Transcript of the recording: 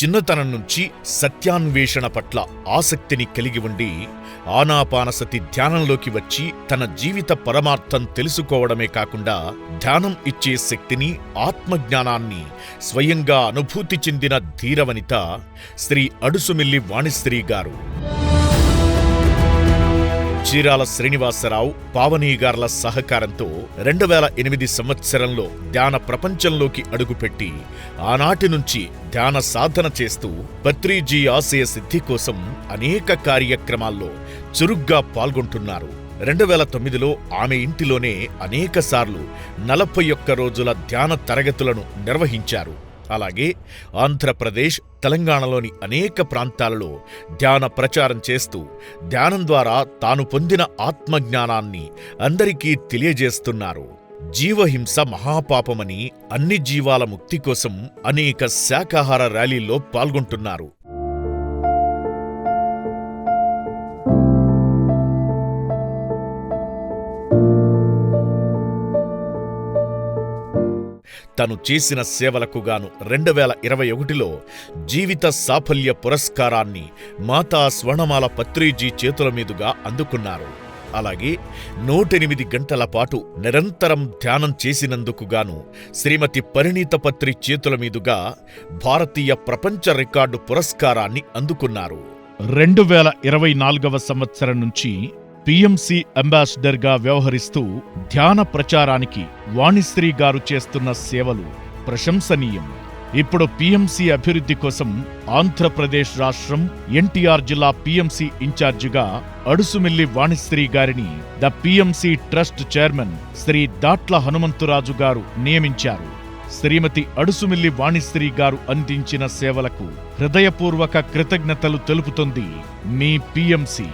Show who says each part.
Speaker 1: చిన్నతనం నుంచి సత్యాన్వేషణ పట్ల ఆసక్తిని కలిగి ఉండి ఆనాపానసతి ధ్యానంలోకి వచ్చి తన జీవిత పరమార్థం తెలుసుకోవడమే కాకుండా ధ్యానం ఇచ్చే శక్తిని ఆత్మజ్ఞానాన్ని స్వయంగా అనుభూతి చెందిన ధీరవనిత శ్రీ అడుసుమిల్లి వాణిశ్రీ గారు. చీరాల శ్రీనివాసరావు పావనీగార్ల సహకారంతో రెండు వేల ఎనిమిది సంవత్సరంలో ధ్యాన ప్రపంచంలోకి అడుగుపెట్టి ఆనాటి నుంచి ధ్యాన సాధన చేస్తూ పత్రిజీ ఆశయ సిద్ధి కోసం అనేక కార్యక్రమాల్లో చురుగ్గా పాల్గొంటున్నారు. రెండు వేల తొమ్మిదిలో ఆమె ఇంటిలోనే అనేకసార్లు నలభై ఒక్క రోజుల ధ్యాన తరగతులను నిర్వహించారు. అలాగే ఆంధ్రప్రదేశ్ తెలంగాణలోని అనేక ప్రాంతాలలో ధ్యాన ప్రచారం చేస్తూ ధ్యానం ద్వారా తాను పొందిన ఆత్మజ్ఞానాన్ని అందరికీ తెలియజేస్తున్నారు. జీవహింస మహాపాపమని అన్ని జీవాల ముక్తి కోసం అనేక శాకాహార ర్యాలీల్లో పాల్గొంటున్నారు. తను చేసిన సేవలకు గాను రెండు వేల ఇరవై ఒకటిలో జీవిత సాఫల్య పురస్కారాన్ని మాతా స్వర్ణమాల పత్రిజీ చేతుల మీదుగా అందుకున్నారు. అలాగే నూటెనిమిది గంటల పాటు నిరంతరం ధ్యానం చేసినందుకు గాను శ్రీమతి పరిణీత పత్రి చేతుల మీదుగా భారతీయ ప్రపంచ రికార్డు పురస్కారాన్ని అందుకున్నారు.
Speaker 2: రెండు వేల ఇరవై నాలుగవ సంవత్సరం నుంచి పిఎంసి అంబాసిడర్గా వ్యవహరిస్తూ ధ్యాన ప్రచారానికి వాణిశ్రీ గారు చేస్తున్న సేవలు ప్రశంసనీయం. ఇప్పుడు పిఎంసి అభివృద్ధి కోసం ఆంధ్రప్రదేశ్ రాష్ట్రం ఎన్టీఆర్ జిల్లా పిఎంసి ఇన్ఛార్జిగా అడుసుమిల్లి వాణిశ్రీ గారిని the PMC trust chairman Shri Datla Hanumanthuraju గారు నియమించారు. శ్రీమతి అడుసుమిల్లి వాణిశ్రీ గారు అందించిన సేవలకు హృదయపూర్వక కృతజ్ఞతలు తెలుపుతుంది మీ పిఎంసి.